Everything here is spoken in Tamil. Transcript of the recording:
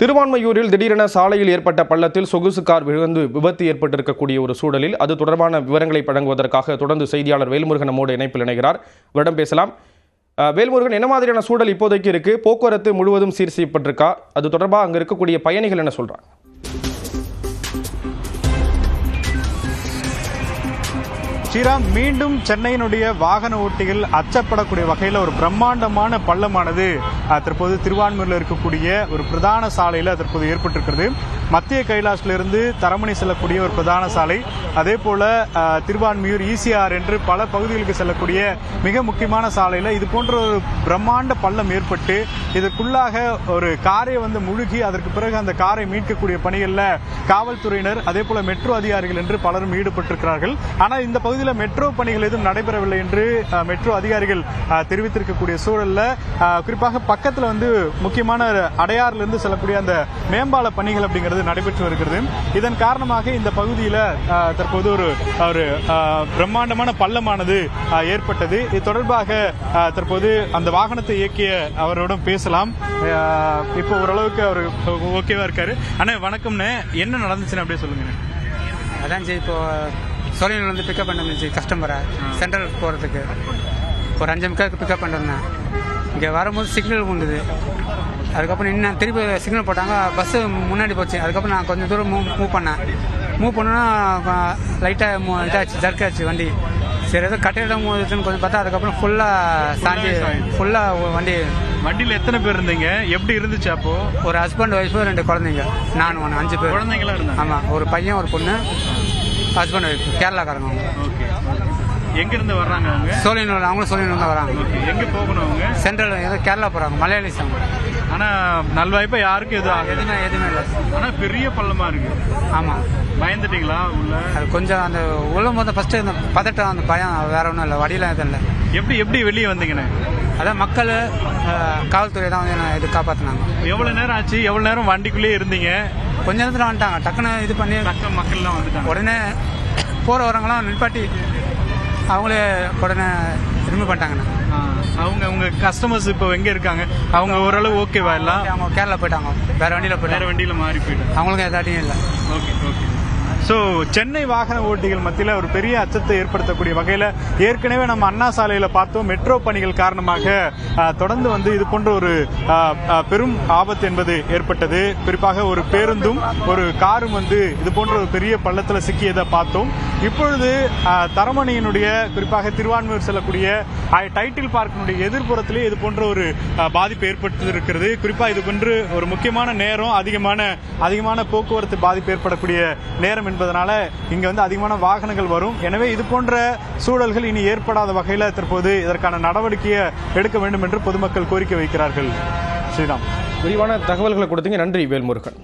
திருவான்மையூரில் திடீரென சாலையில் ஏற்பட்ட பள்ளத்தில் சொகுசு கார் விழுந்து விபத்து ஏற்பட்டிருக்கக்கூடிய ஒரு சூழலில் அது தொடர்பான விவரங்களை வழங்குவதற்காக தொடர்ந்து செய்தியாளர் வேல்முருகன் நம்மோடு இணைப்பில் இணைகிறார். விடம் பேசலாம். வேல்முருகன் என்ன மாதிரியான சூழல் இப்போதைக்கு இருக்கு? போக்குவரத்து முழுவதும் சீர் செய்யப்பட்டிருக்கா அது தொடர்பாக அங்கே இருக்கக்கூடிய பயணிகள் என்ன சொல்றாங்க? ஸ்ரீராம் மீண்டும் சென்னையினுடைய வாகன ஓட்டிகள் அச்சப்படக்கூடிய வகையில் ஒரு பிரம்மாண்டமான பள்ளமானது தற்போது திருவான்மூரில் இருக்கக்கூடிய ஒரு பிரதான சாலையில் தற்போது ஏற்பட்டிருக்கிறது. மத்திய கைலாஷிலிருந்து தரமணி செல்லக்கூடிய ஒரு பிரதான சாலை அதே போல திருவான்மியூர் ஈசிஆர் என்று பல பகுதிகளுக்கு செல்லக்கூடிய மிக முக்கியமான சாலையில் இது போன்ற ஒரு பிரம்மாண்ட பள்ளம் ஏற்பட்டு இதற்குள்ளாக ஒரு காரை வந்து முழுகி அதற்கு பிறகு அந்த காரை மீட்கக்கூடிய பணிகளில் காவல்துறையினர் அதே போல மெட்ரோ அதிகாரிகள் என்று பலரும் ஈடுபட்டிருக்கிறார்கள். ஆனால் இந்த பகுதி பகுதியில் மெட்ரோ பணிகள் எதுவும் நடைபெறவில்லை என்று மெட்ரோ அதிகாரிகள் தெரிவித்திருக்கக்கூடிய சூழல்ல குறிப்பாக பக்கத்தில் வந்து முக்கியமான அடையாறுல இருந்து செல்லக்கூடிய அந்த மேம்பால பணிகள் அப்படிங்கிறது நடைபெற்று வருகிறது. இதன் காரணமாக இந்த பகுதியில் தற்போது ஒரு ஒரு பிரம்மாண்டமான பள்ளமானது ஏற்பட்டது. இது தொடர்பாக தற்போது அந்த வாகனத்தை இயக்கிய அவரோடும் பேசலாம். இப்போ ஓரளவுக்கு அவர் ஓகேவா இருக்காரு. அண்ணா வணக்கம்ண்ணே. என்ன நடந்துச்சுன்னு அப்படியே சொல்லுங்க அதான் ஜி இப்போ சோழியனில் வந்து பிக்கப் பண்ணிருந்துச்சு கஸ்டமரை சென்ட்ரல் போகிறதுக்கு ஒரு அஞ்சு முக்காக்கு பிக்கப் பண்ணிருந்தேன் இங்கே வரும்போது சிக்னல் உண்டுது. அதுக்கப்புறம் இன்னும் திருப்பி சிக்னல் போட்டாங்க பஸ்ஸு முன்னாடி போச்சு. அதுக்கப்புறம் நான் கொஞ்சம் தூரம் மூவ் மூவ் பண்ணேன். மூவ் பண்ணோன்னா லைட்டாக மூ இதாச்சு ஜர்க்காச்சு வண்டி. சரி ஏதோ கட்டையிடம் மூதுன்னு கொஞ்சம் பார்த்தா அதுக்கப்புறம் ஃபுல்லாக சாஞ்சி ஃபுல்லாக வண்டி. வண்டியில் எத்தனை பேர் இருந்தீங்க? எப்படி இருந்துச்சு அப்போ? ஒரு ஹஸ்பண்ட் ஒய்ஃபு ரெண்டு குழந்தைங்க. நான் ஒன்று அஞ்சு பேர். குழந்தைங்களா இருந்தாங்க. ஆமாம் ஒரு பையன் ஒரு பொண்ணு. ஹஸ்பண்ட் ஒய்ஃப் கேரளாக்காரங்க அவங்க. ஓகே. எங்க இருந்து வர்றாங்க அவங்க? சோழியனூர் அவங்களும் சோழியனூர் தான் வராங்க. எங்க போகணும் அவங்க? சென்ட்ரல் ஏதோ கேரளா போகிறாங்க மலையாளிஸ் அவங்க. ஆனா நல்வாய்ப்பா யாருக்கும் எதுவும் எதுவுமே எதுவுமே இல்லை. ஆனா பெரிய பள்ளமா இருக்கு. ஆமாம் பயந்துட்டீங்களா உள்ள? அது கொஞ்சம் அந்த உள்ள போது ஃபஸ்ட்டு இந்த பதட்டம் அந்த பயம் வேற ஒன்றும் இல்லை. வடியெல்லாம் எதுவும் இல்லை. எப்படி எப்படி வெளியே வந்தீங்கண்ணே அதான் மக்கள் காவல்துறை தான் வந்து இது காப்பாற்றினாங்க எவ்வளவு நேரம் ஆச்சு? எவ்வளவு நேரம் வண்டிக்குள்ளே இருந்தீங்க? கொஞ்ச நேரத்தில் வந்துட்டாங்க. டக்குன்னு இது பண்ணி மக்கள்லாம் வந்துட்டாங்க. உடனே போகிற வரவங்களாம் நிப்பாட்டி அவங்களே உடனே ரிமூவ் பண்ணிட்டாங்கண்ணா. அவங்க அவங்க கஸ்டமர்ஸ் இப்போ எங்க இருக்காங்க? அவங்க ஓரளவு ஓகேவா எல்லாம்? அவங்க கேரளா போயிட்டாங்க. வேற வண்டியில் வேற போயிட்டாங்க வண்டியில மாறி போயிட்டாங்க. அவங்களுக்கும் எதாட்டியும் இல்லை. ஓகே ஓகே ஸோ சென்னை வாகன ஓட்டிகள் மத்தியில் ஒரு பெரிய அச்சத்தை ஏற்படுத்தக்கூடிய வகையில் ஏற்கனவே நம்ம அண்ணா சாலையில் பார்த்தோம். மெட்ரோ பணிகள் காரணமாக தொடர்ந்து வந்து இது போன்ற ஒரு பெரும் ஆபத்து என்பது ஏற்பட்டது. குறிப்பாக ஒரு பேருந்தும் ஒரு காரும் வந்து இது போன்ற ஒரு பெரிய பள்ளத்தில் சிக்கியதை பார்த்தோம். இப்பொழுது தரமணியினுடைய குறிப்பாக திருவான்மையூர் செல்லக்கூடிய டைட்டில் பார்க்கினுடைய எதிர்ப்புறத்திலே இது போன்ற ஒரு பாதிப்பு ஏற்பட்டு இருக்கிறது குறிப்பாக இது போன்று ஒரு முக்கியமான நேரம் அதிகமான அதிகமான போக்குவரத்து பாதிப்பு ஏற்படக்கூடிய நேரம் என்பதனால இங்க வந்து அதிகமான வாகனங்கள் வரும். எனவே இது போன்ற சூழல்கள் இனி ஏற்படாத வகையில் தற்போது இதற்கான நடவடிக்கையை எடுக்க வேண்டும் என்று பொதுமக்கள் கோரிக்கை வைக்கிறார்கள். ஸ்ரீராம். விரிவான தகவல்களை கொடுத்தீங்க. நன்றி வேல்முருகன்.